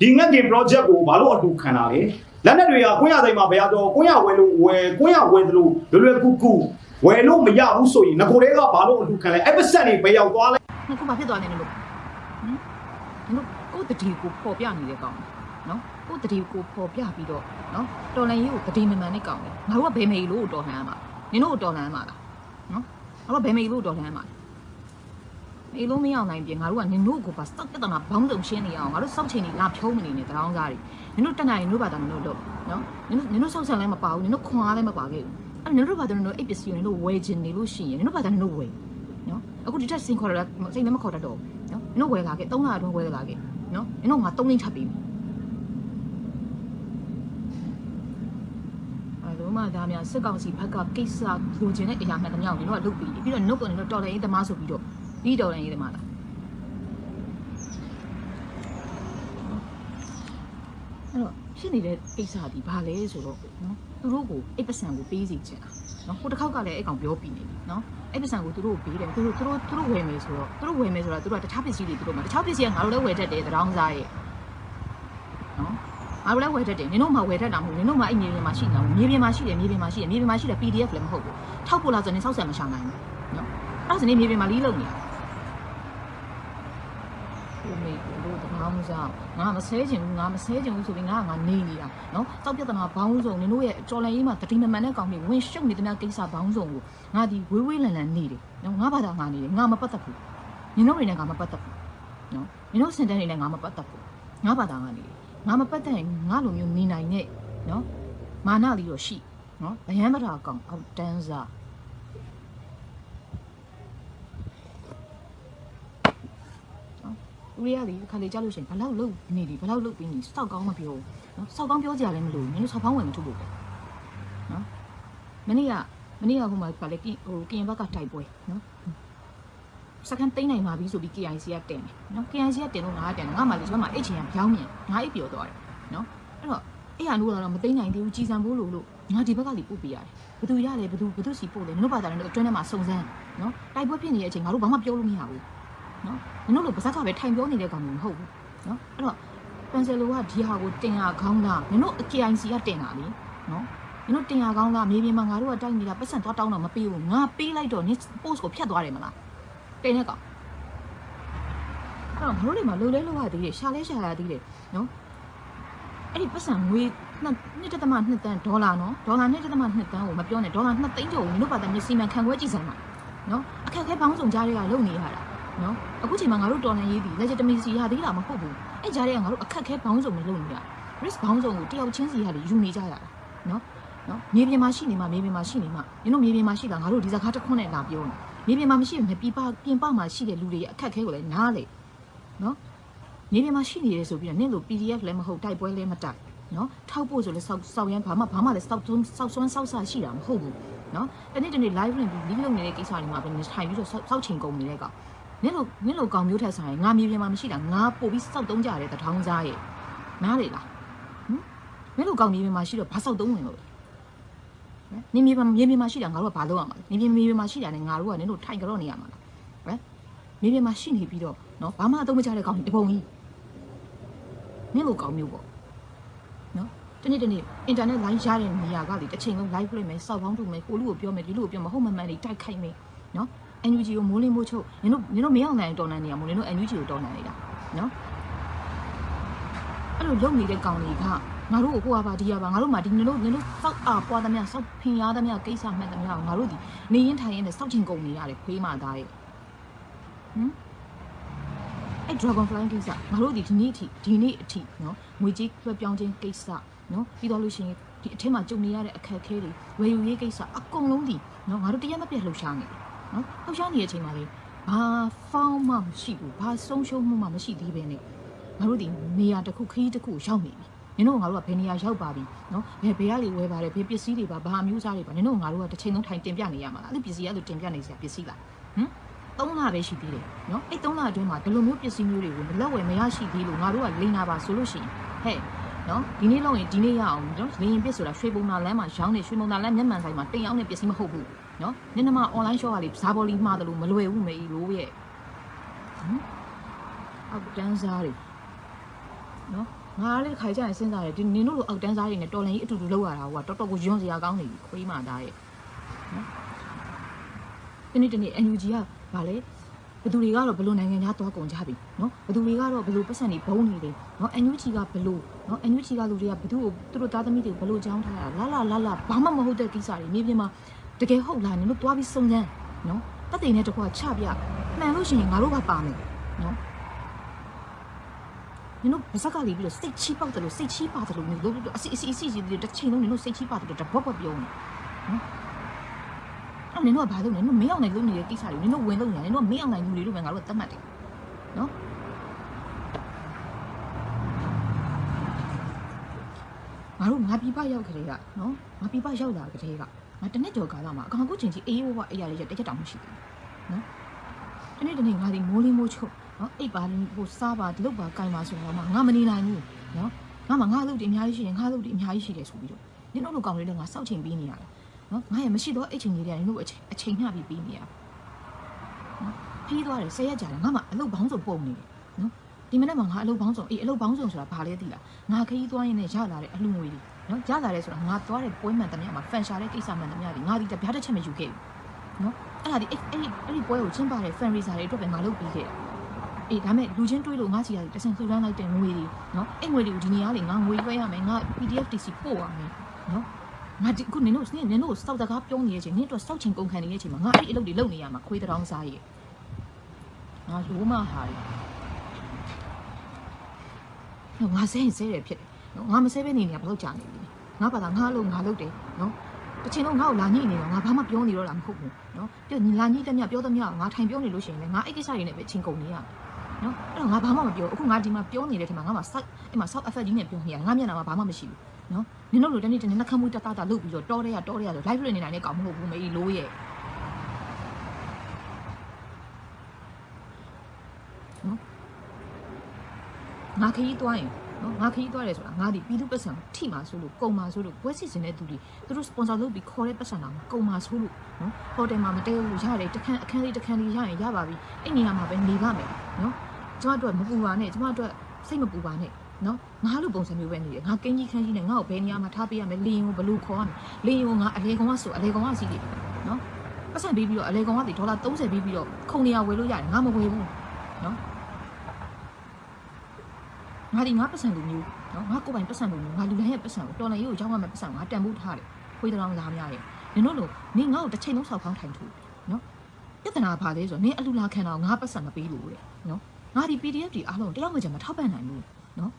ဒီငက်ကင် project ကိုဘာလို့အတူခံတာလဲလက်နက်တွေကကိုရဆိုင်မှာဘယ်ရတော့ကိုရဝယ်လို့ဝယ်ကိုရဝယ်သလိုလွယ်လွယ်ကူကူဝယ်လို့မရဘူးဆိုရင်ငကိုတွေကဘာလို့အတူခံလဲအဲ့ပစက်တွေဘယ်ရောက်သွားလဲနှစ်ခုမှဖြစ်သွားနေလို့ဟမ်တို့ကိုယ်တတိကိုပေါ်ပြနေတဲ့ကောင်နော်ကိုယ်တတိကိုပေါ်ပြပြီးတော့နော်တော်လန်ရေးကိုတတိမမှန်နဲ့ကောင်လေငါတို့ကဘယ်မေလို့တော်လှန်ရမှာနင်တို့ကိုတော်လှန်ရမှာလားနော်ငါတို့ကဘယ်မေလို့တော်လှန်ရမှာ မေလို့မရနိုင်ပြင်ငါတို့ကနင်တို့ကိုပါစောက်ပြဿနာဘောင်းစုံရှင်းနေအောင်ငါတို့စောက်ချိန်ကြီးလာဖြုံးမနေနဲ့တရောင်းစားတွေနင်တို့တက်နိုင်နင်တို့ဘာသာနင်တို့တော့နော်နင်တို့နင်တို့စောက်ဆန်လည်းမပါဘူးနင်တို့ခွန်အားလည်းမပါခဲ့ဘူးအဲ့နင်တို့ဘာသာနင်တို့အိပ်ပစ္စည်းကိုနင်တို့ဝယ်ချင်နေလို့ရှိရင်နင်တို့ဘာသာနင်တို့ဝယ်နော်အခုဒီတက်စင်ခေါ်တာစိတ်လည်းမခေါ်တတ်တော့ဘူးနော်မင်းတို့ဝယ်လာခဲ့3လအတွင်းဝယ်လာခဲ့နော်မင်းတို့ငါ3လိမ့်ထပ်ပြီးပြီအဲလိုမှဒါများစစ်ကောင်စီဘက်ကကိစ္စလိုချင်တဲ့အရာမှန်တမျှကိုမင်းတို့ကလုပ်ပြီးပြီးတော့နှုတ်ကနေတော့တော်တယ်ရေးသမားဆိုပြီးတော့ ပြီးတော်တယ်ရေးသမားလားအဲ့တော့ဖြစ်နေတဲ့ကိစ္စဒီဘာလဲဆိုတော့နော်သူတို့ကိုအိပ်ပစံကိုပေးစီချင်တာနော်ဟိုတစ်ခေါက်ကလည်းအဲ့ကောင်ပြောပြီးနေပြီနော်အဲ့ပစံကိုသူတို့ကိုပေးတယ်သူတို့သူတို့သူတို့ဝယ်မယ်ဆိုတော့သူတို့ဝယ်မယ်ဆိုတော့သူတို့ကတခြားပစ္စည်းတွေသူတို့မှာတခြားပစ္စည်းကငါတို့လည်းဝယ်တတ်တယ်တရောင်းစားရဲ့နော်ငါတို့လည်းဝယ်တတ်တယ်နင်တို့မှဝယ်တတ်တာမဟုတ်နင်တို့မှအဲ့မြေပြင်မှာရှိနေတာမြေပြင်မှာရှိတယ်မြေပြင်မှာရှိတယ်မြေပြင်မှာရှိတယ် PDF လည်းမဟုတ်ဘူးထောက်ပို့လာဆိုရင်စောက်ဆံမရှာနိုင်ဘူးနော်အဲ့ဒါဆိုရင်မြေပြင်မှာလီးလုံနေတာ ဟိုမေတို့တဘောင်းစားငါမဆဲချင်ဘူးငါမဆဲချင်ဘူးဆိုပြီးငါကငါနေနေတာနော်တောက်ပြဿနာဘောင်းစုံနင်တို့ရဲ့ကြော်လန်ကြီးမှာတတိမမှန်တဲ့ကောင်တွေဝင်ရှုပ်နေတဲ့ကိစ္စဘောင်းစုံကိုငါဒီဝေးဝေးလန်လန်နေတယ်နော်ငါဘာသာငါနေတယ်ငါမပတ်သက်ဘူးနင်တို့တွေနဲ့ငါမပတ်သက်ဘူးနော်နင်တို့စင်တန်းတွေနဲ့ငါမပတ်သက်ဘူးငါဘာသာငါနေတယ်ငါမပတ်သက်ရင်ငါလိုမျိုးနေနိုင်နဲ့နော်မာနလေးတော့ရှိနော်ဗျမ်းမထာကောင်အောက်တန်းစား ဦးရလေးခါလေးကြားလို့ရှိရင်ဘလောက်လုပ်နေဒီဘလောက်လုပ်ပြီးနေစောက်ကောင်းမပြောဘူးနော်စောက်ကောင်းပြောကြရလည်းမလို့နင်တို့စောက်ကောင်းဝင်မထုတ်ဖို့ပဲနော်မနေ့ကမနေ့ကဟိုမှာဗာလေဟိုကင်ဘက်ကတိုက်ပွဲနော်စကန်သိမ့်နိုင်ပါပြီဆိုပြီး KIC ကတင်တယ်နော် KIC ကတင်လို့ငါကတင်တယ်ငါမှလေကျွန်မအဲ့ချင်းကပြောင်းမြင်ငါအိပ်ပျော်သွားတယ်နော်အဲ့တော့အဲ့ဟာလို့ကတော့မသိမ့်နိုင်သေးဘူးကြည်စံဖို့လို့လို့ငါဒီဘက်ကလေပို့ပေးရတယ်ဘသူရလဲဘသူဘသူစီပို့လဲနင်တို့ဘာသာလဲအတွင်းထဲမှာစုံစမ်းနော်တိုက်ပွဲဖြစ်နေတဲ့အချိန်ငါတို့ဘာမှပြောလို့မရဘူး နော်နင်တို့လိုပါဇက်ကပဲထိုင်ပြောနေတဲ့ကောင်မျိုးမဟုတ်ဘူးနော်အဲ့တော့ပန်ဆယ်လိုကဒီဟာကိုတင်ရခေါင်းလားနင်တို့ KIC ကတင်တာလေနော်နင်တို့တင်ရခေါင်းလားမြေပြင်မှာငါတို့ကတိုက်နေတာပတ်စံသွားတောင်းတော့မပေးဘူးငါပေးလိုက်တော့နင် post ကိုဖြတ်သွားတယ်မလားတင်တဲ့ကောင်အဲ့တော့ငါတို့တွေမှာလိုလဲလိုရသေးတယ်ရှာလဲရှာရသေးတယ်နော်အဲ့ဒီပတ်စံငွေနှစ်နှစ်တက်သမနှစ်တန်းဒေါ်လာနော်ဒေါ်လာနှစ်တက်သမနှစ်တန်းကိုမပြောနဲ့ဒေါ်လာနှစ်သိန်းကျော်ကိုနင်တို့ဘာသာမျက်စိမှန်ခံခွဲကြည့်စမ်းပါနော်အခက်အခဲပေါင်းစုံကြားတွေကလုံနေရတာ နော်အခုချိန်မှာငါတို့တော်လန်ရေးပြီး legitimacy ရသေးတာမဟုတ်ဘူးအဲ့ကြားတွေကငါတို့အခက်အခဲပေါင်းစုံတွေလုံနေရ risk ပေါင်းစုံကိုတယောက်ချင်းစီရလေယူနေကြရတာနော်နော်မြေပြင်မှာရှိနေမှာမြေပြင်မှာရှိနေမှာနင်တို့မြေပြင်မှာရှိတာငါတို့ဒီစကားတစ်ခွန်းနဲ့လာပြောနေမြေပြင်မှာမရှိရင်ပြပပြင်ပမှာရှိတဲ့လူတွေရဲ့အခက်အခဲကိုလည်းနားလေနော်မြေပြင်မှာရှိနေတယ်ဆိုပြီးတော့နင့်လို PDF လည်းမဟုတ်တိုက်ပွဲလည်းမတိုက်နော်ထောက်ဖို့ဆိုလဲစောက်စောက်ရမ်းဘာမှဘာမှလည်းစောက်သွန်းစောက်ဆွမ်းစောက်ဆရှိတာမဟုတ်ဘူးနော်တနေ့တနေ့ live ဝင်ပြီး live လုပ်နေတဲ့ကိစ္စတွေမှာပဲနေထိုင်ပြီးတော့စောက်စောက်ချိန်ကုန်နေတဲ့ကောင် နင့်လိုနင့်လိုကောင်မျိုးထက်ဆိုင်ငါမြေပြင်မှာမရှိတာငါပို့ပြီးစောက်သုံးကြတဲ့တထောင်းစားရဲ့နားလေလားဟမ်မင်းလိုကောင်မြေပြင်မှာရှိတော့ဘာစောက်သုံးဝင်လို့လဲနော်နေမြေပြင်မြေပြင်မှာရှိတာငါတို့ကဘာလုပ်ရမှာလဲနေပြင်မြေပြင်မှာရှိတာနဲ့ငါတို့ကနင်တို့ထိုင်ကြတော့နေရမှာလားဟမ်မြေပြင်မှာရှိနေပြီးတော့နော်ဘာမှအသုံးမချတဲ့ကောင်တပုံကြီးနင့်လိုကောင်မျိုးပေါ့တနေ့တနေ့အင်တာနက် live ရတဲ့နေရာကလေတစ်ချိန်လုံး live လုပ်မယ်စောက်ပေါင်းထုတ်မယ်ကိုလူကိုပြောမယ်ဒီလူကိုပြောမဟုတ်မှန်မှန်လေးတိုက်ခိုက်မယ်နော် NUG ကိုမိုးလင်းမိုးချုပ်နင်တို့နင်တို့မရောက်နိုင်တော်နိုင်နေရမို့နင်တို့ NUG ကိုတော်နိုင်နေတာနော်အဲ့လိုလုပ်နေတဲ့ကောင်တွေကငါတို့ကိုကိုကပါဒီရပါငါတို့မှဒီနင်တို့နင်တို့စောက်အားပွားသမျှစောက်ဖင်ရသမျှကိစ္စမှတ်သမျှကိုငါတို့ဒီနေရင်ထိုင်ရင်နဲ့စောက်ချင်ကုန်နေရတယ်ခွေးမှသားရဲ့ဟမ်အဲ့ dragon fly ကိစ္စငါတို့ဒီဒီနေ့အထိဒီနေ့အထိနော်ငွေကြေးလွှဲပြောင်းခြင်းကိစ္စနော်ပြီးတော့လို့ရှိရင်ဒီအထက်မှာကြုံနေရတဲ့အခက်အခဲတွေဝယ်ယူရေးကိစ္စအကုန်လုံးဒီနော်ငါတို့တရားမပြတ်လှုပ်ရှားနေတယ် နော်လှုပ်ရှားနေတဲ့အချိန်မှာလေဘာဖောင်းမှမရှိဘူးဘာဆုံးရှုံးမှုမှမရှိသေးပဲနဲ့ငါတို့ဒီနေရာတစ်ခုခရီးတစ်ခုရောက်နေပြီနင်တို့ငါတို့ကဘယ်နေရာရောက်ပါပြီနော်ဘယ်ဘယ်ကနေဝယ်ပါတယ်ဘယ်ပစ္စည်းတွေပါဘာအမျိုးအစားတွေပါနင်တို့ငါတို့ကတစ်ချိန်လုံးထိုင်တင်ပြနေရမှာလားအဲ့ဒီပစ္စည်းအဲ့လိုတင်ပြနေစရာပစ္စည်းလားဟမ်သုံးလပဲရှိသေးတယ်နော်အဲ့သုံးလအတွင်းမှာဒီလိုမျိုးပစ္စည်းမျိုးတွေကိုမလက်ဝယ်မရရှိသေးလို့ငါတို့ကလိန်နာပါဆိုလို့ရှိရင်ဟဲ့နော်ဒီနေ့လောက်ရင်ဒီနေ့ရအောင်နော်လေရင်ပစ်ဆိုတာရွှေပုံနာလမ်းမှာရောင်းနေရွှေပုံနာလမ်းမျက်မှန်ဆိုင်မှာတင်အောင်တဲ့ပစ္စည်းမဟုတ်ဘူး နော်နင်နမ online shop ကလေဇာဘော်လီမှားတယ်လို့မလွယ်ဘူးမေလို့ရဲ့ဟမ်အောက်တန်းစားတွေနော်ငါလည်းခါကြရင်စဉ်းစားတယ်ဒီနင်တို့လိုအောက်တန်းစားတွေနဲ့တော်လန်ကြီးအတူတူလောက်ရတာဟိုကတော်တော်ကိုယွန်းစရာကောင်းနေပြီခွေးမှသားရဲ့နော်ဒီနေ့ဒီနေ့ NUG ကဗာလဲဘယ်သူတွေကတော့ဘယ်လိုနိုင်ငံသားသွားကုန်ကြပြီနော်ဘယ်သူတွေကတော့ဘယ်လိုပတ်စံတွေဘုံနေတယ်နော် NUG ကဘယ်လိုနော် NUG ကလူတွေကဘယ်သူ့ကိုသူတို့သားသမီးတွေဘယ်လိုကြောင်းထားတာလာလာလာလာဘာမှမဟုတ်တဲ့ကိစ္စတွေမြေပြင်မှာ တကယ်ဟုတ်လားနင်တို့သွားပြီးစုံစမ်းနော်တက်တဲ့နဲ့တကွာချပြမှန်လို့ရှိရင်ငါတို့ကပါမယ်နော်နင်တို့ဗစက်ကလေးပြီးတော့စိတ်ချီးပေါက်တယ်လို့စိတ်ချီးပါတယ်လို့နင်တို့အစီအစီအစီကြီးတစ်ချိန်လုံးနင်တို့စိတ်ချီးပါတယ်လို့တဘော့ဘော့ပြောနေနော်အဲ့နင်တို့ကဘာလုပ်လဲနင်တို့မင်းအောင်နိုင်လုပ်နေတဲ့ကိစ္စတွေနင်တို့ဝင်လုပ်နေတယ်နင်တို့မင်းအောင်နိုင်လူတွေလို့ပဲငါတို့ကသတ်မှတ်တယ်နော်ငါတို့ငါပြပရောက်ကြတဲ့ကနော်ငါပြပရောက်လာကြတဲ့က ငါတနေ့ကြော်ကာလမှာအကောင်အခုချိန်ကြီးအေးဝဝအေးရလေးရတစ်ချက်တောင်မရှိဘူးနော်တနေ့တနေ့ငါဒီမိုးလေးမိုးချုပ်နော်အိပ်ပါဟိုစားပါလုတ်ပါကင်ပါဆိုတော့မှငါမနေနိုင်ဘူးနော်ငါမှငါလုတ်တွေအများကြီးရှိတယ်ငါလုတ်တွေအများကြီးရှိတယ်ဆိုပြီးတော့နင်တို့လိုကောင်လေးတွေငါစောက်ချိန်ပေးနေရတယ်နော်ငါရဲ့မရှိတော့အိတ်ချိန်လေးတွေနင်တို့အချိန်အချိန်မျှပြီးပေးနေရနော်ပြီးသွားတယ်ဆယ်ရက်ကြာတယ်ငါမှအလုတ်ဘောင်းစုံပုံနေတယ်နော်ဒီမနေ့မှငါအလုတ်ဘောင်းစုံအေးအလုတ်ဘောင်းစုံဆိုတာဘာလဲသိလားငါခရီးသွားရင်းနဲ့ရလာတဲ့အလှငွေတွေ နော်ရလာတယ်ဆိုတာငါသွားတဲ့ပွဲမှန်တမျှမှာဖန်ရှာတဲ့ကိစ္စမှန်တမျှတွေငါဒီတပြားတစ်ချက်မယူခဲ့ဘူးနော်အဲ့ဒါဒီအဲ့အဲ့အဲ့ဒီပွဲကိုကျင်းပတဲ့ fundraiser တွေအတွက်ပဲငါလုပ်ပြီးခဲ့တယ်အေးဒါမဲ့လူချင်းတွေးလို့ငါစီရတယ်တဆင်လှူဒန်းလိုက်တဲ့ငွေတွေနော်အဲ့ငွေတွေကိုဒီနေရာလေငါငွေလွှဲရမယ်ငါ PDF TC ပို့ရမယ်နော်ငါဒီခုနင်တို့နင်နင်တို့စောက်တကားပြောနေတဲ့အချိန်နင်တို့စောက်ချင်ကုန်ခံနေတဲ့အချိန်မှာငါအဲ့ဒီအလုပ်တွေလုပ်နေရမှာခွေးတောင်စားရဲ့ငါလိုမဟာရနော်ငါဆဲရင်ဆဲတယ်ဖြစ်တယ်နော်ငါမဆဲဘဲနေနေရဘလို့ကြာနေပြီ ငါဘာသာငါလို့ငါလုပ်တယ်နော်တစ်ချိန်လုံးငါ့ကိုလာညှိနေတော့ငါဘာမှပြောနေတော့တာမဟုတ်ဘူးနော်ပြလာညှိတဲ့မြပြောတဲ့မြငါထိုင်ပြောနေလို့ရှိရင်လည်းငါအဲ့ကိစ္စတွေနဲ့ပဲချင်းကုန်နေရနော်အဲ့တော့ငါဘာမှမပြောအခုငါဒီမှာပြောနေတဲ့ထင်မှာငါမှဆောက်အဲ့မှာဆောက် effect ကြီးနဲ့ပြောနေရငါမျက်နှာမှာဘာမှမရှိဘူးနော်နင်တို့လိုတနေ့တနေ့နှက်ခမ်းမွေးတတတာလုတ်ပြီးတော့တောတဲ့ရတောတဲ့ရဆို live လွှင့်နေနိုင်တဲ့ကောင်မဟုတ်ဘူးမေးလို့ရဲ့နော်ငါခရီးသွားရင် နော်ငါခရီးသွားတယ်ဆိုတာငါဒီပြည်သူပတ်စံထိမှာဆိုလို့ကုံမှာဆိုလို့ပွဲစီစဉ်တဲ့သူတွေသူတို့ sponsor လုပ်ပြီးခေါ်တဲ့ပတ်စံတာကုံမှာဆိုလို့နော်ဟိုတယ်မှာမတည့်ဘူးရတယ်တခန်းအခန်းလေးတခန်းလေးရရင်ရပါပြီအဲ့နေရာမှာပဲနေပါမယ်နော်ကျမတို့ကမပူပါနဲ့ကျမတို့ကစိတ်မပူပါနဲ့နော်ငါလိုပုံစံမျိုးပဲနေတယ်ငါကင်းကြီးခန်းကြီးနဲ့ငါ့ကိုဘယ်နေရာမှာထားပေးရမလဲလေရင်ကိုဘယ်လိုခေါ်ရမလဲလေရင်ကိုငါအလေကောင်ကဆိုအလေကောင်ကစီတယ်နော်ပတ်စံပေးပြီးတော့အလေကောင်ကဒီဒေါ်လာ30ပေးပြီးတော့ခုံနေရဝယ်လို့ရတယ်ငါမဝယ်ဘူးနော် ငါဒီငါပတ်စံလိုမျိုးနော်ငါကိုယ်ပိုင်ပတ်စံလိုမျိုးငါလူတိုင်းရဲ့ပတ်စံကိုတော်လိုင်းကိုရောက်မှပတ်စံငါတန်ဖို့ထားတယ်ခွေးတောင်သားများရဲ့နင်တို့လိုနင်ငါ့ကိုတစ်ချိန်လုံးဆောက်ခေါင်းထိုင်ထိုးနော်ပြဿနာပါလေဆိုတော့နင်အလူလာခံတော့ငါပတ်စံမပေးလို့တဲ့နော်ငါဒီ PDF တွေအားလုံးတယောက်မှကြမထောက်ပံ့နိုင်ဘူးနော်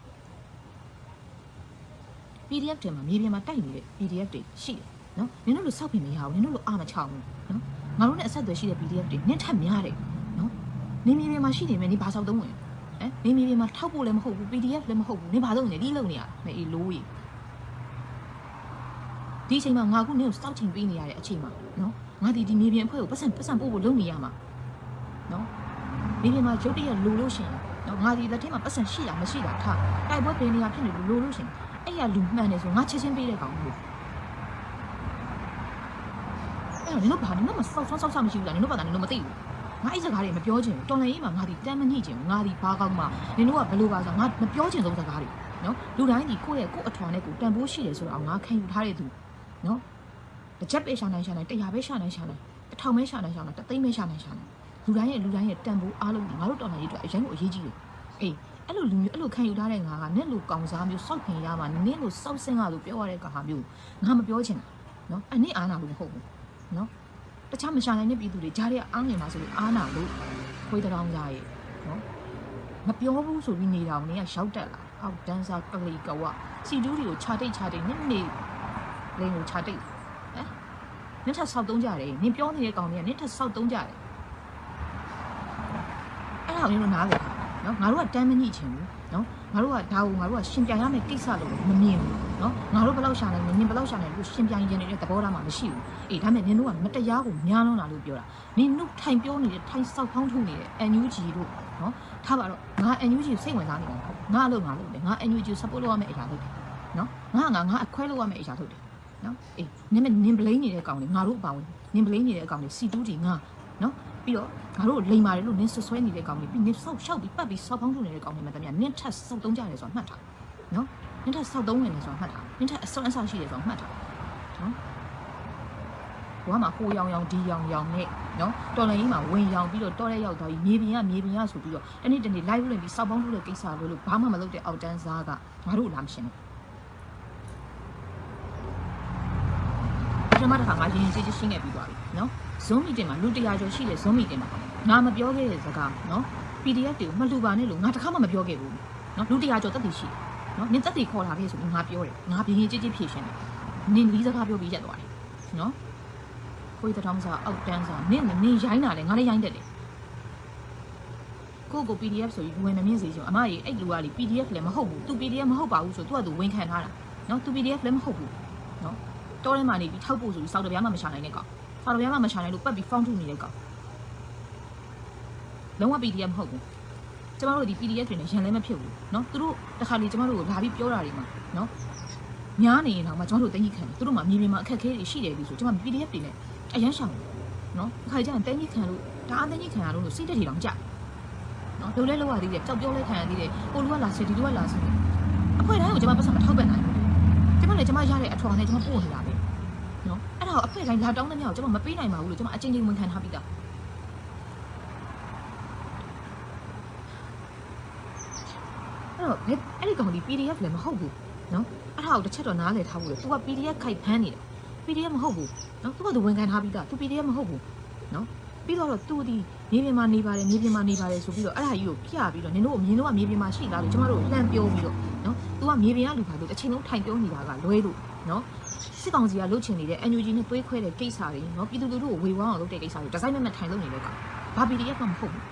PDF တွေမှာမြေပြင်မှာတိုက်နေတဲ့ PDF တွေရှိတယ်နော်နင်တို့လိုစောက်ပြင်မရဘူးနင်တို့လိုအာမချောင်ဘူးနော်ငါတို့နဲ့အဆက်အသွယ်ရှိတဲ့ PDF တွေနင်ထက်များတယ်နော်နင်မြေပြင်မှာရှိနေမယ်နင်ဘာဆောက်သုံးဝင် ဟမ်နေမီပြမှာထောက်ဖို့လည်းမဟုတ်ဘူး PDF လည်းမဟုတ်ဘူးနေဘာလုပ်နေလဲဒီလုပ်နေရမေအေလိုးကြီးဒီအချိန်မှာငါခုနင်းကိုစောက်ချင်ပေးနေရတဲ့အချိန်မှာနော်ငါဒီဒီနေပြန်အဖွဲ့ကိုပတ်စံပတ်စံပို့ဖို့လုပ်နေရမှာနော်နေပြန်မှာရုတ်တရက်လူလို့ရှင်နော်ငါဒီလက်ထဲမှာပတ်စံရှိတာမရှိတာထားတိုက်ပွဲပြင်နေရဖြစ်နေလူလို့ရှင်အဲ့ရလူမှန်နေဆိုငါချက်ချင်းပေးတဲ့ကောင်ဘူးအဲ့တော့နင်တို့ဘာနင်တို့မစောက်စောက်စောက်မရှိဘူးလားနင်တို့ဘာသာနင်တို့မသိဘူး ငါအဲ့စကားတွေမပြောချင်ဘူးတော်လည်းရေးမှာငါဒီတမ်းမညှိချင်ဘူးငါဒီဘာကောင်းမှနင်တို့ကဘယ်လိုပါဆိုငါမပြောချင်ဆုံးစကားတွေနော်လူတိုင်းဒီကိုယ့်ရဲ့ကိုယ့်အထွာနဲ့ကိုယ်တန်ဖိုးရှိတယ်ဆိုတော့ငါခံယူထားတဲ့သူနော်တစ်ချက်ပဲရှာနိုင်ရှာနိုင်တရားပဲရှာနိုင်ရှာနိုင်တစ်ထောင်ပဲရှာနိုင်ရှာနိုင်တစ်သိန်းပဲရှာနိုင်ရှာနိုင်လူတိုင်းရဲ့လူတိုင်းရဲ့တန်ဖိုးအားလုံးကိုငါတို့တော်နိုင်ရေးအတွက်အရင်ကအရေးကြီးတယ်အေးအဲ့လိုလူမျိုးအဲ့လိုခံယူထားတဲ့ငါကနင့်လိုကောင်စားမျိုးစောက်ခင်ရမှာနင့်လိုစောက်စင်းကလို့ပြောရတဲ့ကောင်ဟာမျိုးငါမပြောချင်ဘူးနော်အနစ်အားနာလို့မဟုတ်ဘူးနော် တခြားမရှာနိုင်တဲ့ပြည်သူတွေကြားထဲကအားငယ်မှာဆိုလို့အားနာလို့ခွေးတောင်ရရဲ့နော်မပြောဘူးဆိုပြီးနေတာကိုနင်ကရောက်တက်လာအောက်တန်းစားကလေးကဝစီတူးတွေကိုခြာတိတ်ခြာတိတ်နင့်နေလင်းကိုခြာတိတ်ဟမ်နင့်ထဆောက်သုံးကြတယ်နင်ပြောနေတဲ့ကောင်တွေကနင့်ထဆောက်သုံးကြတယ်အဲ့ဒါကိုနင်တို့နားလေနော်ငါတို့ကတမ်းမညှိချင်ဘူးနော်ငါတို့ကဒါကိုငါတို့ကရှင်ပြိုင်ရမယ့်ကိစ္စလို့မမြင်ဘူး နော်ငါတို့ဘယ်လောက်ရှာနိုင်လဲနင်ဘယ်လောက်ရှာနိုင်လဲလို့ရှင်ပြိုင်ခြင်းနေတဲ့သဘောထားမှမရှိဘူးအေးဒါမဲ့နင်တို့ကမတရားကိုများလုံးလာလို့ပြောတာနင်တို့ထိုင်ပြောနေတဲ့ထိုင်ဆောက်ဖောင်းထုနေတဲ့ NUG တို့နော်ထားပါတော့ငါ NUG ကိုစိတ်ဝင်စားနေတာမဟုတ်ငါလို့ငါလို့လေငါ NUG ကို support လုပ်ရမယ့်အရာလုပ်တယ်နော်ငါငါငါအခွဲလုပ်ရမယ့်အရာလုပ်တယ်နော်အေးနင်မနင်ဘလိန်နေတဲ့ကောင်တွေငါတို့အပါဝင်နင်ဘလိန်နေတဲ့အကောင်တွေစီတူးတီငါနော်ပြီးတော့ငါတို့လိန်ပါတယ်လို့နင်းဆွဆွဲနေတဲ့ကောင်တွေပြီးနင်းဆောက်ရှောက်ပြီးပတ်ပြီးဆောက်ဖောင်းထုနေတဲ့ကောင်တွေမှတည်းကနင်းထက်စောက်သုံးကြတယ်ဆိုတာမှတ်ထားနော် နင်ထက်စောက်သုံးဝင်နေဆိုတော့မှတ်တာနင်ထက်အစွမ်းအစရှိတယ်ဆိုတော့မှတ်တာနော်ဘဝမှာဟိုရောင်ရောင်ဒီရောင်ရောင်နဲ့နော်တော်လည်းကြီးမှာဝင်ရောင်ပြီးတော့တော်တဲ့ရောက်သွားပြီးမြေပြင်ကမြေပြင်ကဆိုပြီးတော့တနေ့တနေ့ live ဝင်ပြီးစောက်ပေါင်းလို့တဲ့ကိစ္စလို့လို့ဘာမှမလုပ်တဲ့အောက်တန်းစားကငါတို့လာမရှင်းဘူးပထမတစ်ခါငါရင်ရင်ကျေးကျေးရှင်းခဲ့ပြီးသွားပြီနော် Zoom meeting မှာလူတရာကျော်ရှိတဲ့ Zoom meeting မှာငါမပြောခဲ့တဲ့စကားနော် PDF တွေကိုမလှူပါနဲ့လို့ငါတစ်ခါမှမပြောခဲ့ဘူးနော်လူတရာကျော်တက်တည်ရှိတယ် နော်နင်တက်တီခေါ်လာပြီဆိုပြီးငါပြောတယ်ငါပြင်းကြီးကြည်ကြည်ဖြေရှင်တယ်နင်လီးစကားပြောပြီးရက်သွားတယ်နော်ကိုကြီးတထောင်စားအောက်တန်းစားနင်နင်ရိုင်းတာလေငါလည်းရိုင်းတက်တယ်ကိုကို PDF ဆိုပြီးဝင်မမြင်စေချင်အမကြီးအဲ့လူကလေ PDF လည်းမဟုတ်ဘူး तू PDF မဟုတ်ပါဘူးဆိုသူကသူဝန်ခံထားတာနော် तू PDF လည်းမဟုတ်ဘူးနော်တော်ထဲမှာနေပြီးထောက်ဖို့ဆိုပြီးစောက်တပြားမှမချနိုင်တဲ့ကောင်စောက်တပြားမှမချနိုင်လို့ပတ်ပြီး found ထုတ်နေတဲ့ကောင်လုံးဝ PDF မဟုတ်ဘူး ကျမတို့ဒီ PDF တွေနဲ့ရန်လည်းမဖြစ်ဘူးเนาะသူတို့တစ်ခါလေကျမတို့ကိုလာပြီးပြောတာတွေမှာเนาะညားနေရင်တော့မှကျမတို့တင်းကြီးခံတယ်သူတို့မှမြေပြင်မှာအခက်အခဲတွေရှိတယ်ပြီဆိုကျမ PDF တွေနဲ့အရန်ရှောင်တယ်เนาะတစ်ခါကျရင်တင်းကြီးခံလို့ဒါအတင်းကြီးခံရလို့စိတ်တက်တွေတောင်ကြเนาะလုံးလဲလောက်ရသေးတယ်ကြောက်ပြောလဲခံရသေးတယ်ကိုလူကလာစစ်ဒီလူကလာစစ်အဖွဲတိုင်းကိုကျမပတ်စံမထောက်ပံ့နိုင်ဘူးကျမလည်းကျမရတဲ့အထွာနဲ့ကျမပို့နေတာပဲเนาะအဲ့ဒါကိုအဖွဲတိုင်းလာတောင်းတဲ့မြောက်ကျမမပေးနိုင်ပါဘူးလို့ကျမအချင်းချင်းဝန်ခံထားပြီးသား အဲ့တော့ဘယ်အဲ့ဒီကောင်ဒီ PDF လည်းမဟုတ်ဘူးနော်အဲ့ဒါကိုတစ်ချက်တော့နားလည်ထားဖို့လေ तू က PDF ခိုက်ဖမ်းနေတာ PDF မဟုတ်ဘူးနော် तू ကသူဝန်ခံထားပြီးသား तू PDF မဟုတ်ဘူးနော်ပြီးတော့ तू ဒီမြေပြင်မှာနေပါတယ်မြေပြင်မှာနေပါတယ်ဆိုပြီးတော့အဲ့ဒါကြီးကိုပြပြီးတော့နင်တို့အမြင်တော့ကမြေပြင်မှာရှိသားလို့ကျမတို့လှမ်းပြောပြီးတော့နော် तू ကမြေပြင်ကလူပါလို့တစ်ချိန်လုံးထိုင်ပြောနေတာကလွဲလို့နော်စစ်ကောင်စီကလှုပ်ချင်နေတဲ့ NUG နဲ့တွေးခွဲတဲ့ကိစ္စတွေနော်ပြည်သူလူထုကိုဝေဝါအောင်လုပ်တဲ့ကိစ္စတွေဒီဇိုင်းမဲ့မဲ့ထိုင်လုပ်နေတဲ့ကောင်ဘာ PDF မှမဟုတ်ဘူး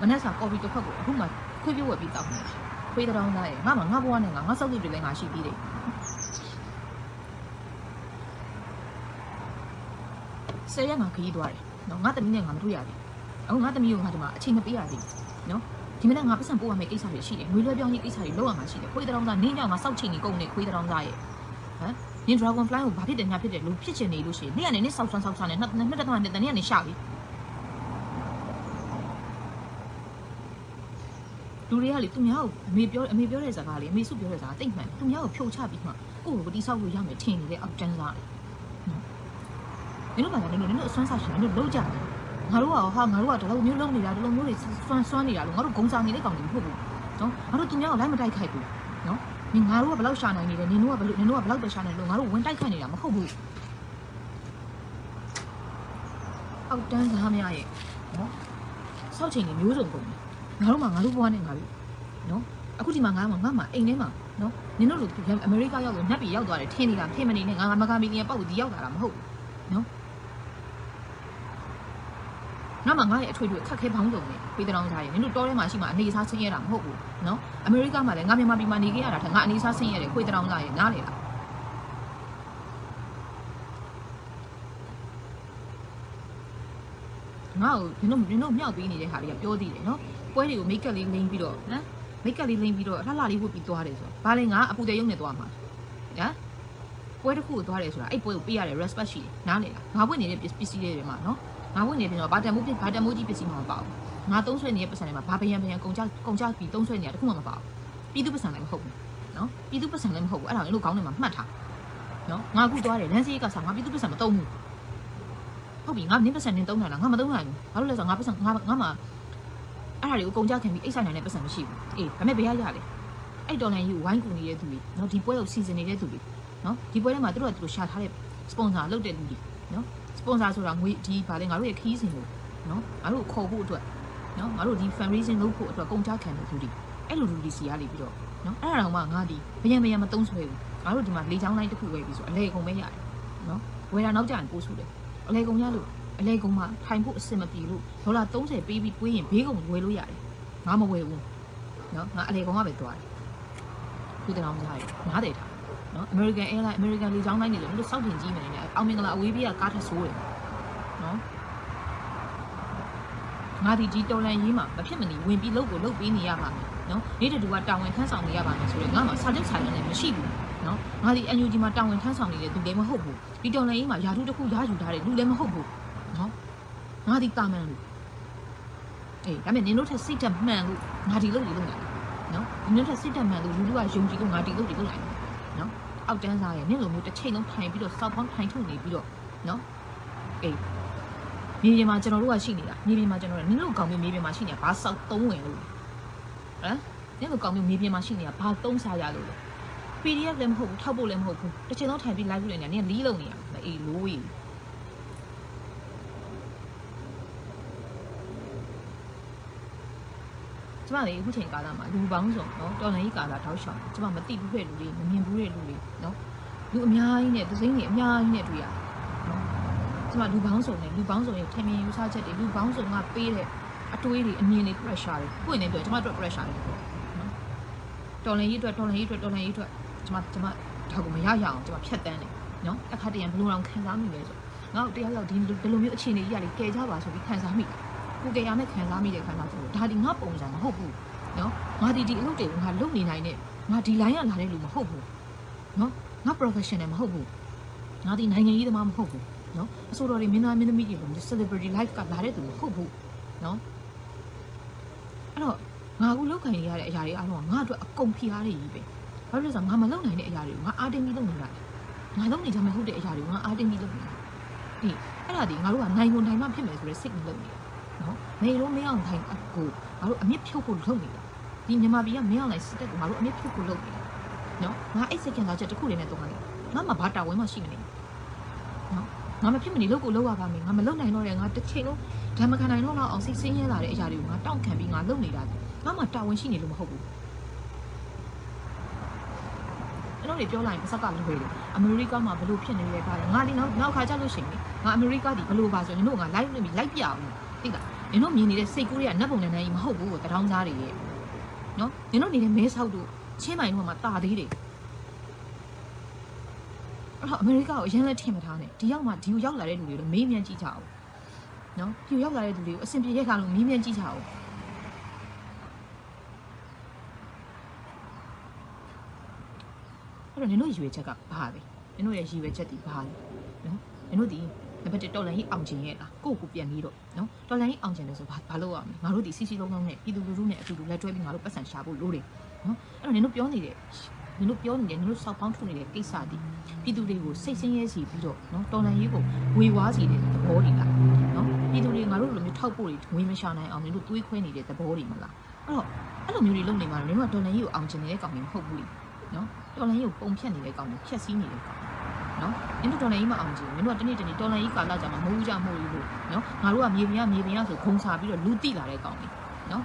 မနေ့ကကော်ဖီတစ်ခွက်ကိုအခုမှခွေးပြဝက်ပြီးတောက်နေတာခွေးတောင်းသားရဲ့ငါမှငါဘွားနဲ့ငါငါစောက်တွေလည်းငါရှိပြီးတယ်ဆယ်ရက်ငါခရီးသွားတယ်နော်ငါသမီးနဲ့ငါမတွေ့ရဘူးအခုငါသမီးကိုငါဒီမှာအချိန်မပေးရသေးဘူးနော်ဒီမနေ့ငါပတ်စံပို့ရမယ့်ကိစ္စတွေရှိတယ်ငွေလွှဲပြောင်းရေးကိစ္စတွေလောက်ရမှာရှိတယ်ခွေးတောင်းသားနင်းကြောင်ငါစောက်ချိန်နေကုန်နေခွေးတောင်းသားရဲ့ဟမ်နင် dragon fly ကိုဘာဖြစ်တယ်ညာဖြစ်တယ်လို့ဖြစ်ချင်နေလို့ရှိရင်နေ့ကနေနေ့စောက်ဆွမ်းစောက်ဆွမ်းနဲ့နှစ်နှစ်တစ်ခါနဲ့တနေ့ကနေရှာပြီ လူတွေကလေသူများကိုအမေပြောအမေပြောတဲ့စကားလေအမေစုပြောတဲ့စကားတိတ်မှန်သူများကိုဖြုတ်ချပြီးမှကိုယ့်ကိုတိဆောက်လို့ရမယ်ထင်နေတဲ့အောက်တန်းစားလေနင်တို့ကလည်းနင်တို့နင်တို့အစွမ်းစားရှင်နင်တို့လုံးကြတယ်ငါတို့ကဟာငါတို့ကဒီလိုမျိုးလုံးနေတာဒီလိုမျိုးတွေစွမ်းစွမ်းနေတာလို့ငါတို့ဂုံစားနေတဲ့ကောင်တွေမဟုတ်ဘူးနော်ငါတို့သူများကိုလိုက်မတိုက်ခိုက်ဘူးနော်နင်ငါတို့ကဘယ်လောက်ရှာနိုင်နေလဲနင်တို့ကဘယ်လိုနင်တို့ကဘယ်လောက်ပဲရှာနိုင်လို့ငါတို့ဝင်တိုက်ခိုက်နေတာမဟုတ်ဘူးအောက်တန်းစားများရဲ့နော်စောက်ချိန်တွေမျိုးစုံကုန်တယ် ငါတို့မှငါတို့ဘွားနဲ့ငါတို့နော်အခုဒီမှာငါမှငါမှအိမ်ထဲမှာနော်နင်တို့လိုအမေရိကရောက်လို့နှက်ပြီးရောက်သွားတယ်ထင်းနေတာထင်းမနေနဲ့ငါငါမကမီနေပေါက်ဒီရောက်လာတာမဟုတ်ဘူးနော်ငါမှငါရဲ့အထွေထွေခက်ခဲပေါင်းစုံနဲ့ပေးတဲ့တောင်းစားရနင်တို့တောထဲမှာရှိမှအနေအစားဆင်းရဲတာမဟုတ်ဘူးနော်အမေရိကမှာလည်းငါမြန်မာပြည်မှာနေခဲ့ရတာထက်ငါအနေအစားဆင်းရဲတယ်ခွေးတောင်းစားရနားလေလားငါ့ကိုနင်တို့နင်တို့မြောက်ပေးနေတဲ့ဟာတွေကပြောသေးတယ်နော် ပွဲတွေကိုမိတ်ကပ်လေးလိမ့်ပြီးတော့ဟမ်မိတ်ကပ်လေးလိမ့်ပြီးတော့လှလှလေးဝတ်ပြီးသွားတယ်ဆိုတော့ဘာလဲငါအပူတဲ့ရုံနဲ့သွားမှာဟမ်ပွဲတစ်ခုကိုသွားတယ်ဆိုတာအဲ့ပွဲကိုပေးရတယ် respect ရှိတယ်နားလေလားငါဝတ်နေတဲ့ပစ္စည်းတွေမှာနော်ငါဝတ်နေပြီးတော့ဘာတန်မိုးဘာတန်မိုးကြီးပစ္စည်းမှမပါဘူးငါသုံးဆွဲနေတဲ့ပတ်စံတွေမှာဘာပယံပယံကုန်ကြကုန်ကြပြီးသုံးဆွဲနေတာတခုမှမပါဘူးပြည်သူပတ်စံလည်းမဟုတ်ဘူးနော်ပြည်သူပတ်စံလည်းမဟုတ်ဘူးအဲ့ဒါလည်းလို့ခေါင်းထဲမှာမှတ်ထားနော်ငါအခုသွားတယ်လမ်းစီးကစားငါပြည်သူပတ်စံမသုံးဘူးဟုတ်ပြီငါနင်းပတ်စံနင်းသုံးတာလားငါမသုံးနိုင်ဘူးဘာလို့လဲဆိုတော့ငါပတ်စံငါငါမှာ အဲ့ဒါတွေကိုကုန်ကြခံပြီးအိတ်ဆိုင်နိုင်တဲ့ပတ်စံမရှိဘူးအေးဒါပေမဲ့ဘယ်ရရလဲအဲ့ဒေါ်လာကြီးကိုဝိုင်းကူနေတဲ့သူတွေနော်ဒီပွဲကိုစီစဉ်နေတဲ့သူတွေနော်ဒီပွဲထဲမှာသူတို့ကသူတို့ရှာထားတဲ့စပွန်ဆာလုပ်တဲ့လူတွေနော်စပွန်ဆာဆိုတာငွေဒီဗာလဲငါတို့ရဲ့ခီးစဉ်ကိုနော်ငါတို့ခေါ်ဖို့အတွက်နော်ငါတို့ဒီ fundraising လုပ်ဖို့အတွက်ကုန်ကြခံတဲ့သူတွေအဲ့လိုလူတွေစီရနေပြီးတော့နော်အဲ့ဒါတော့မှငါဒီဘယံဘယံမသုံးဆွဲဘူးငါတို့ဒီမှာလေချောင်းလိုက်တစ်ခုဝယ်ပြီးဆိုအလေကုန်ပဲရတယ်နော်ဝယ်တာနောက်ကျရင်ပို့ဆုတယ်အလေကုန်ရလို့ အလေကုံမှာထိုင်ဖို့အဆင်မပြေလို့ဒေါ်လာ30ပေးပြီးပွေးရင်ဘေးကုံဝယ်လို့ရတယ်ငါမဝယ်ဘူးနော်ငါအလေကုံကပဲသွားတယ်ခုတောင်ကြားရနားတယ်ထားနော် American Airline American လေကြောင်းလိုင်းတွေလည်းတို့စောက်တင်ကြီးမယ်ညာအောင်မင်္ဂလာအဝေးပြေးကကားထက်ဆိုးတယ်နော်ငါဒီကြီးတော်လန်ရေးမှာမဖြစ်မနေဝင်ပြီးလုပ်ကိုလုပ်ပေးနေရပါမယ်နော်နေ့တူကတာဝန်ထမ်းဆောင်နေရပါမယ်ဆိုတော့ငါမှစာချုပ်ဆိုင်လည်းမရှိဘူးနော်ငါဒီ NUG မှာတာဝန်ထမ်းဆောင်နေတဲ့သူလည်းမဟုတ်ဘူးဒီတော်လန်ရေးမှာယာထုတစ်ခုရယူထားတဲ့လူလည်းမဟုတ်ဘူး နော်ငါဒီတာမန်လူအေးဒါပေမဲ့နင်တို့ထက်စိတ်ဓာတ်မှန်လို့ငါဒီလုပ်ဒီလုပ်နိုင်တယ်နော်နင်တို့ထက်စိတ်ဓာတ်မှန်လို့လူလူကယုံကြည်လို့ငါဒီလုပ်ဒီလုပ်နိုင်တယ်နော်အောက်တန်းစားရဲ့နင်လိုမျိုးတစ်ချိန်လုံးထိုင်ပြီးတော့စောက်ပေါင်းထိုင်ထုတ်နေပြီးတော့နော်အေးမြေပြင်မှာကျွန်တော်တို့ကရှိနေတာမြေပြင်မှာကျွန်တော်တို့နင်တို့ကောင်းပြီးမြေပြင်မှာရှိနေတာဘာစောက်သုံးဝင်လို့ဟမ်နင်တို့ကောင်းပြီးမြေပြင်မှာရှိနေတာဘာသုံးစားရလို့လဲ PDF လည်းမဟုတ်ဘူးထောက်ဖို့လည်းမဟုတ်ဘူးတစ်ချိန်လုံးထိုင်ပြီး live လုပ်နေတာနင်ကလီးလုံးနေရမအေးလို့ကြီး ကျမလေအခုချိန်ကာလမှာလူပေါင်းစုံနော်တော်လိုင်းကြီးကာလတောက်ရှောင်ကျမမသိဘူးတဲ့လူတွေမမြင်ဘူးတဲ့လူတွေနော်လူအများကြီးနဲ့သစိမ့်တွေအများကြီးနဲ့တွေ့ရနော်ကျမလူပေါင်းစုံနဲ့လူပေါင်းစုံရဲ့ထင်မြင်ယူဆချက်တွေလူပေါင်းစုံကပေးတဲ့အတွေးတွေအမြင်တွေ pressure တွေကိုယ့်အနေနဲ့ပြောကျမတို့ pressure တွေပေါ့နော်တော်လိုင်းကြီးအတွက်တော်လိုင်းကြီးအတွက်တော်လိုင်းကြီးအတွက်ကျမကျမဒါကိုမရရအောင်ကျမဖြတ်တန်းတယ်နော်အခါတရံဘယ်လိုအောင်ခံစားမိလဲဆိုငါတို့တရားရောက်ဒီလိုမျိုးအခြေအနေကြီးရတယ်ကဲကြပါဆိုပြီးခံစားမိတယ် ကိုကြရမဲ့ခံစားမိတဲ့ခန္ဓာဆိုဒါဒီငါပုံစံမဟုတ်ဘူးနော်ငါဒီဒီအလုပ်တွေကိုငါလုပ်နေနိုင်တဲ့ငါဒီ line ရလာတဲ့လူမဟုတ်ဘူးနော်ငါ professional မဟုတ်ဘူးငါဒီနိုင်ငံရေးသမားမဟုတ်ဘူးနော်အစိုးရတွေမင်းသားမင်းသမီးတွေလို celebrity life ကလာတဲ့သူမဟုတ်ဘူးနော်အဲ့တော့ငါအခုလောက်ခံရရတဲ့အရာတွေအားလုံးကငါအတွက်အကုန်ဖိအားတွေကြီးပဲဘာလို့လဲဆိုတော့ငါမလုပ်နိုင်တဲ့အရာတွေကိုငါအားတင်းပြီးလုပ်နေတာငါလုပ်နေကြမှာဟုတ်တဲ့အရာတွေကိုငါအားတင်းပြီးလုပ်နေတာဒီအဲ့ဒါဒီငါတို့ကနိုင်ကုန်နိုင်မှဖြစ်မယ်ဆိုတဲ့စိတ်နဲ့လုပ်နေတာ နော်နေလို့မရအောင်ထိုင်အကိုငါတို့အမြင့်ဖြုတ်ဖို့လုပ်နေတာဒီမြန်မာပြည်ကမရအောင်လိုက်စစ်တပ်ကငါတို့အမြင့်ဖြုတ်ဖို့လုပ်နေတာနော်ငါအဲ့စိတ်ခံစားချက်တစ်ခုလေးနဲ့တော့ငါငါမှဘာတာဝန်မှရှိမနေနော်ငါမဖြစ်မနေလုပ်ကိုလုပ်ရပါမယ်ငါမလုပ်နိုင်တော့တဲ့ငါတစ်ချိန်လုံးဓမ္မခံနိုင်တော့တော့အောင်စိတ်ဆင်းရဲလာတဲ့အရာတွေကိုငါတောင့်ခံပြီးငါလုပ်နေတာငါမှတာဝန်ရှိနေလို့မဟုတ်ဘူးအဲ့တော့လေပြောလိုက်ရင်ပတ်စက်ကလွယ်တယ်အမေရိကမှာဘလို့ဖြစ်နေလဲပါတယ်ငါဒီနောက်နောက်ခါကြလို့ရှိရင်ငါအမေရိကဒီဘလို့ပါဆိုရင်တို့ငါ live လုပ်ပြီး live ပြအောင် သိလားနင်တို့မြင်နေတဲ့စိတ်ကူးတွေကနတ်ပုံနဲ့နိုင်မဟုတ်ဘူးတထောင်းသားတွေရဲ့နော်နင်တို့နေတဲ့မဲဆောက်တို့ချင်းမိုင်တို့မှာတာသေးတယ်အဲ့တော့အမေရိကကိုအရင်လက်ထင်မထားနဲ့ဒီရောက်မှဒီကိုရောက်လာတဲ့လူတွေတော့မေးမြန်းကြည့်ကြအောင်နော်ဒီကိုရောက်လာတဲ့လူတွေကိုအဆင်ပြေရက်ခါလို့မေးမြန်းကြည့်ကြအောင်အဲ့တော့နင်တို့ရည်ရွယ်ချက်ကဘာလဲနင်တို့ရဲ့ရည်ရွယ်ချက်ဒီဘာလဲနော်နင်တို့ဒီ နံပါတ်1တော်လန်ကြီးအောင်ကျင်ရဲ့လားကိုယ့်ကိုပြန်ပြီးတော့နော်တော်လန်ကြီးအောင်ကျင်တယ်ဆိုဘာဘာလို့ရမလဲငါတို့ဒီစီစီလုံးလုံးနဲ့ပြည်သူလူထုနဲ့အတူတူလက်တွဲပြီးငါတို့ပတ်စံရှာဖို့လိုတယ်နော်အဲ့တော့နင်တို့ပြောနေတဲ့နင်တို့ပြောနေတဲ့နင်တို့စောက်ပေါင်းထုနေတဲ့ကိစ္စဒီပြည်သူတွေကိုစိတ်ဆင်းရဲစီပြီးတော့နော်တော်လန်ကြီးကိုဝေဝါးစီတဲ့သဘောတွေလားနော်ပြည်သူတွေငါတို့လိုမျိုးထောက်ဖို့တွေဝင်မရှာနိုင်အောင်နင်တို့တွေးခွဲနေတဲ့သဘောတွေမလားအဲ့တော့အဲ့လိုမျိုးတွေလုပ်နေမှာနင်တို့ကတော်လန်ကြီးကိုအောင်ကျင်နေတဲ့ကောင်တွေမဟုတ်ဘူးလေနော်တော်လန်ကြီးကိုပုံဖြတ်နေတဲ့ကောင်တွေဖြတ်စည်းနေတဲ့ကောင် နော်နင်တို့တော်လိုင်းကြီးမအောင်ကြည့်ဘူးနင်တို့ကတနေ့တနေ့တော်လိုင်းကြီးကာလကြာမှာမဟုတ်ကြမဟုတ်ဘူးလို့နော်ငါတို့ကမြေပြင်ကမြေပြင်ကဆိုခုံစားပြီးတော့လူတိလာတဲ့ကောင်လေးနော်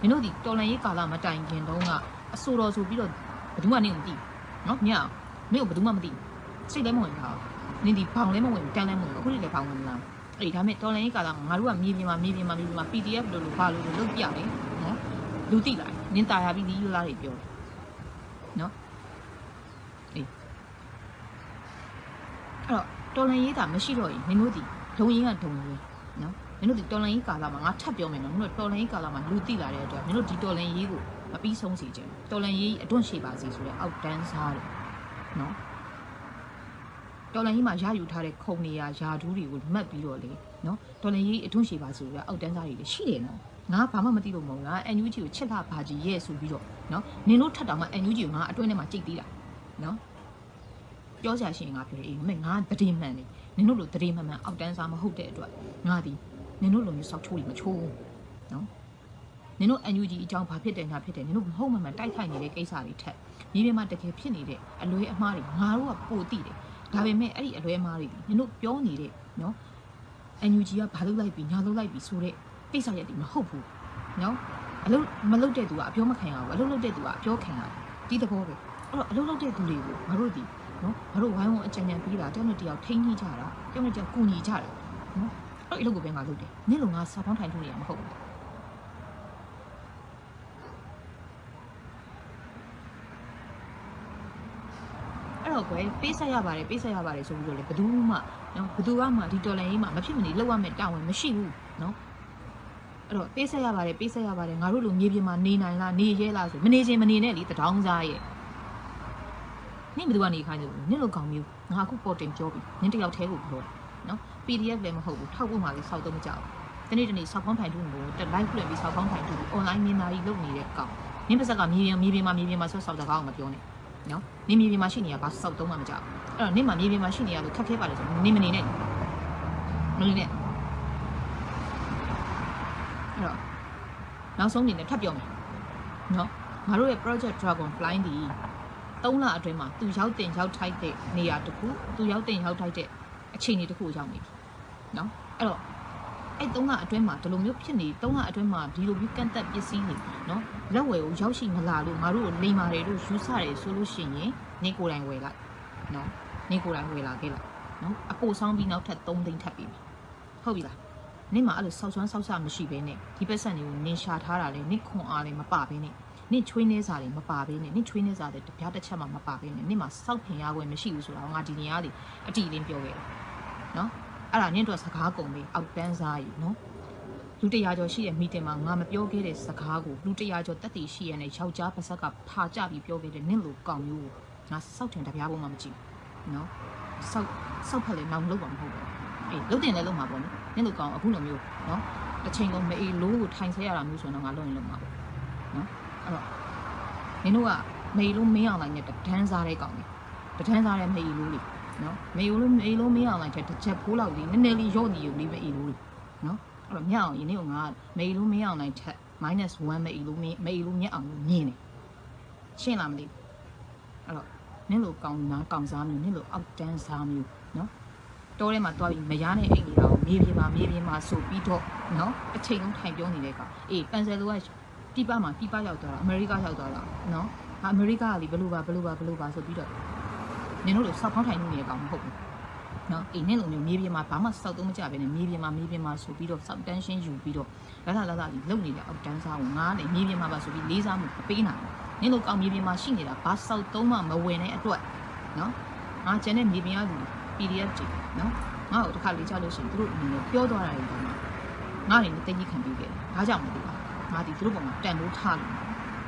နင်တို့ဒီတော်လိုင်းကြီးကာလမတိုင်ခင်တုန်းကအဆိုတော်ဆိုပြီးတော့ဘယ်သူမှနင့်ကိုမသိဘူးနော်မြင်အောင်နင့်ကိုဘယ်သူမှမသိဘူးစိတ်လည်းမဝင်ထားဘူးနင်ဒီဘောင်လည်းမဝင်ဘူးတန်းလည်းမဝင်ဘူးအခုလည်းဘောင်ဝင်မလားအဲ့ဒါမဲ့တော်လိုင်းကြီးကာလမှာငါတို့ကမြေပြင်မှာမြေပြင်မှာမြေပြင်မှာ PDF လို့လို့ဘာလို့လို့လုပ်ပြတယ်နော်လူတိလာနင်ตายရပြီးဒီလိုလားတွေပြောတယ်နော် အဲ့တော့တော်လန်ရေးတာမရှိတော့ရင်မင်းတို့ဒီဒုံရင်ကဒုံရင်နော်မင်းတို့ဒီတော်လန်ရေးကာလမှာငါထပ်ပြောမယ်နော်မင်းတို့တော်လန်ရေးကာလမှာလူတိလာတဲ့အတွက်မင်းတို့ဒီတော်လန်ရေးကိုမပြီးဆုံးစေချင်တော်လန်ရေးအတွန့်ရှည်ပါစေဆိုတဲ့အောက်တန်းစားတယ်နော်တော်လန်ရေးမှာရယူထားတဲ့ခုံနေရယာဒူးတွေကိုမှတ်ပြီးတော့လေနော်တော်လန်ရေးအတွန့်ရှည်ပါဆိုတဲ့အောက်တန်းစားတွေလည်းရှိတယ်နော်ငါဘာမှမသိလို့မဟုတ်ငါ NUG ကိုချစ်လာပါကြီးရဲ့ဆိုပြီးတော့နော်နင်တို့ထပ်တောင်မှ NUG ကိုငါအတွင်းထဲမှာကြိတ်သေးတာနော် ပြောစရာရှိရင်ငါပြောတယ်အေးမမေငါတတိမှန်နေနင်တို့လိုတတိမှန်မှန်အောက်တန်းစားမဟုတ်တဲ့အတွက်ငါဒီနင်တို့လိုမျိုးစောက်ချိုးပြီးမချိုးဘူးနော်နင်တို့ NUG အကြောင်းဘာဖြစ်တယ်ညာဖြစ်တယ်နင်တို့မဟုတ်မှန်မှန်တိုက်ခိုက်နေတဲ့ကိစ္စတွေထက်မြေပြင်မှာတကယ်ဖြစ်နေတဲ့အလွဲအမှားတွေငါတို့ကပိုသိတယ်ဒါပေမဲ့အဲ့ဒီအလွဲအမှားတွေနင်တို့ပြောနေတဲ့နော် NUG ကဘာလုပ်လိုက်ပြီးညာလုပ်လိုက်ပြီးဆိုတဲ့ကိစ္စရက်တွေမဟုတ်ဘူးနော်အလုပ်မလုပ်တဲ့သူကအပြောမခံရဘူးအလုပ်လုပ်တဲ့သူကအပြောခံရတယ်ဒီသဘောပဲအဲ့တော့အလုပ်လုပ်တဲ့သူတွေကိုငါတို့ဒီ နော်ဘာလို့ဝိုင်းဝန်းအကြံဉာဏ်ပေးတာတယောက်နဲ့တယောက်ထိန်းညှိကြတာတယောက်နဲ့တယောက်ကူညီကြတယ်နော်အဲ့ဒီအလုပ်ကိုပဲငါလုပ်တယ်နင့်လိုငါစာပေါင်းထိုင်ထုတ်နေရမှာမဟုတ်ဘူးအဲ့တော့ကွယ်ပေးဆက်ရပါတယ်ပေးဆက်ရပါတယ်ဆိုပြီးတော့လေဘယ်သူမှနော်ဘယ်သူကမှဒီတော်လန်ကြီးမှာမဖြစ်မနေလောက်ရမယ့်တာဝန်မရှိဘူးနော်အဲ့တော့ပေးဆက်ရပါတယ်ပေးဆက်ရပါတယ်ငါတို့လိုမြေပြင်မှာနေနိုင်လားနေရဲလားဆိုမနေချင်းမနေနဲ့လေတထောင်းစားရဲ့ နင့်ဘယ်သူကနေခိုင်းလို့နင့်လိုကောင်မျိုးငါအခုပေါ်တင်ပြောပြီနင့်တယောက်တည်းကိုပြောတယ်နော် PDF လည်းမဟုတ်ဘူးထောက်ဖို့မှလည်းစောက်တော့မကြောက်ဘူးတနေ့တနေ့ဆောက်ဖောင်းထိုင်ထုံကိုတက်လိုက်ဖွင့်ပြီးဆောက်ဖောင်းထိုင်ထုကို online မြင်သာကြီးလုပ်နေတဲ့ကောင်နင်းပါဇက်ကမြေပြင်မြေပြင်မှာမြေပြင်မှာဆွတ်ဆောက်တဲ့ကောင်မပြောနဲ့နော်နင်းမြေပြင်မှာရှိနေရဘာဆောက်သုံးမှမကြောက်အဲ့တော့နင်းမှာမြေပြင်မှာရှိနေရလို့ခက်ခဲပါလေဆိုနင်းမနေနဲ့မနေနဲ့အဲ့တော့နောက်ဆုံးအနေနဲ့ထပ်ပြောမယ်နော်ငါတို့ရဲ့ project dragon flying ဒီ 3လအတွင်းမှာသူရောက်တင်ရောက်ထိုက်တဲ့နေရာတစ်ခုသူရောက်တင်ရောက်ထိုက်တဲ့အခြေအနေတစ်ခုရောက်နေပြီနော်အဲ့တော့အဲ့သုံးလအတွင်းမှာဒီလိုမျိုးဖြစ်နေသုံးလအတွင်းမှာဒီလိုမျိုးကန့်သက်ပစ္စည်းနေနော်လက်ဝယ်ကိုရောက်ရှိမလာလို့ငါတို့ကိုလိမ်မာတယ်လို့ယူဆတယ်ဆိုလို့ရှိရင်နေကိုယ်တိုင်ဝယ်လိုက်နော်နေကိုယ်တိုင်ဝယ်လာခဲ့လိုက်နော်အပိုဆောင်ပြီးနောက်ထပ်3သိန်းထပ်ပြီးပြီဟုတ်ပြီလားနင့်မှာအဲ့လိုဆောက်ဆွမ်းဆောက်ဆမရှိဘဲနဲ့ဒီပတ်စံတွေကိုနင်ရှာထားတာလေနင့်ခွန်အားလည်းမပဘဲနဲ့ နင့်ချွေးနေစားတွေမပါဘဲနဲ့နင့်ချွေးနေစားတွေတပြားတစ်ချက်မှမပါဘဲနဲ့နင့်မှာစောက်ဖင်ရခွင့်မရှိဘူးဆိုတာကိုငါဒီနေရာလေအတီလင်းပြောခဲ့တယ်နော်အဲ့ဒါနင့်တို့စကားကုန်ပြီအောက်တန်းစားကြီးနော်လူတရာကျော်ရှိတဲ့မီတင်မှာငါမပြောခဲ့တဲ့စကားကိုလူတရာကျော်တက်တည်ရှိရတဲ့ယောက်ျားပါဇက်ကဖာကြပြီးပြောခဲ့တဲ့နင့်လိုကောင်မျိုးကိုငါစောက်တင်တပြားပုံမှမကြည့်ဘူးနော်စောက်စောက်ဖက်လေနောင်လုံးပါမဟုတ်ဘူးအေးလုတ်တင်လည်းလုံးမှာပေါ့နော်နင့်လိုကောင်အခုလိုမျိုးနော်တစ်ချိန်လုံးမအေးလို့ထိုင်ဆဲရတာမျိုးဆိုတော့ငါလုံးရင်လုံးမှာပေါ့နော် အဲ့တော့နင်တို့ကမေလို့မင်းအောင်လိုက်နဲ့တဒန်းစားတဲ့ကောင်တွေတဒန်းစားတဲ့မေလို့လေနော်မေလို့မေလို့မင်းအောင်လိုက်တဲ့တစ်ချက်ဖိုးလောက်လေးနည်းနည်းလေးရော့နေယူလေးပဲအေးလို့လေနော်အဲ့တော့မြတ်အောင်ယနေ့ကငါမေလို့မရအောင်နိုင်ထက် -1 မေလို့မမေလို့မြတ်အောင်လို့မြင်တယ်ရှင်းလားမသိဘူးအဲ့တော့နင့်လိုကောင်နာကောင်စားမျိုးနင့်လိုအောက်တန်းစားမျိုးနော်တိုးထဲမှာတွားပြီးမရနဲ့အိမ်ကြီးတော့မြေပြင်မှာမြေပြင်မှာဆိုပြီးတော့နော်အချိန်လုံးထိုင်ပြောနေတဲ့ကောင်အေးပန်ဆယ်လိုက ပြပမှာပြပရောက်သွားတာအမေရိကရောက်သွားတာနော်ဟာအမေရိကကလေဘယ်လိုပါဘယ်လိုပါဘယ်လိုပါဆိုပြီးတော့နင်တို့လိုစောက်ဖောင်းထိုင်နေတဲ့ကောင်မဟုတ်ဘူးနော်အိမ်နဲ့လုံမျိုးမြေပြင်မှာဘာမှစောက်သုံးမကြဘဲနဲ့မြေပြင်မှာမြေပြင်မှာဆိုပြီးတော့စောက်တန်းရှင်းယူပြီးတော့လာလာလာလာကြီးလုံနေတဲ့အောက်တန်းစားကိုငားနဲ့မြေပြင်မှာပါဆိုပြီးလေးစားမှုမပေးနိုင်ဘူးနင်းတို့ကောင်မြေပြင်မှာရှိနေတာဘာစောက်သုံးမှမဝင်တဲ့အတွက်နော်ငါကျန်တဲ့မြေပြင်ကလူ PDF ကြီးနော်ငါ့ကိုတစ်ခါလေးချလို့ရှိရင်သူတို့အနေနဲ့ပြောသွားတာတွေပေါ့နော်ငါ့အနေနဲ့တင်ကြီးခံပြီးခဲ့တယ်ဒါကြောင့်မလို့ပါ ငါဒီသူတို့ပုံမှာတန်ဖိုးထားလို့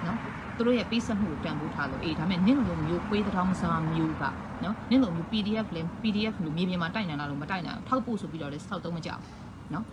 နော်သူတို့ရဲ့ပေးဆက်မှုကိုတန်ဖိုးထားလို့အေးဒါပေမဲ့နင့်လိုမျိုးခွေးတစ်ထောင်စားမျိုးကနော်နင့်လိုမျိုး PDF လဲ PDF လို့မြေပြင်မှာတိုက်နိုင်လားလို့မတိုက်နိုင်အောင်ထောက်ဖို့ဆိုပြီးတော့လဲစောက်သုံးမကြဘူးနော်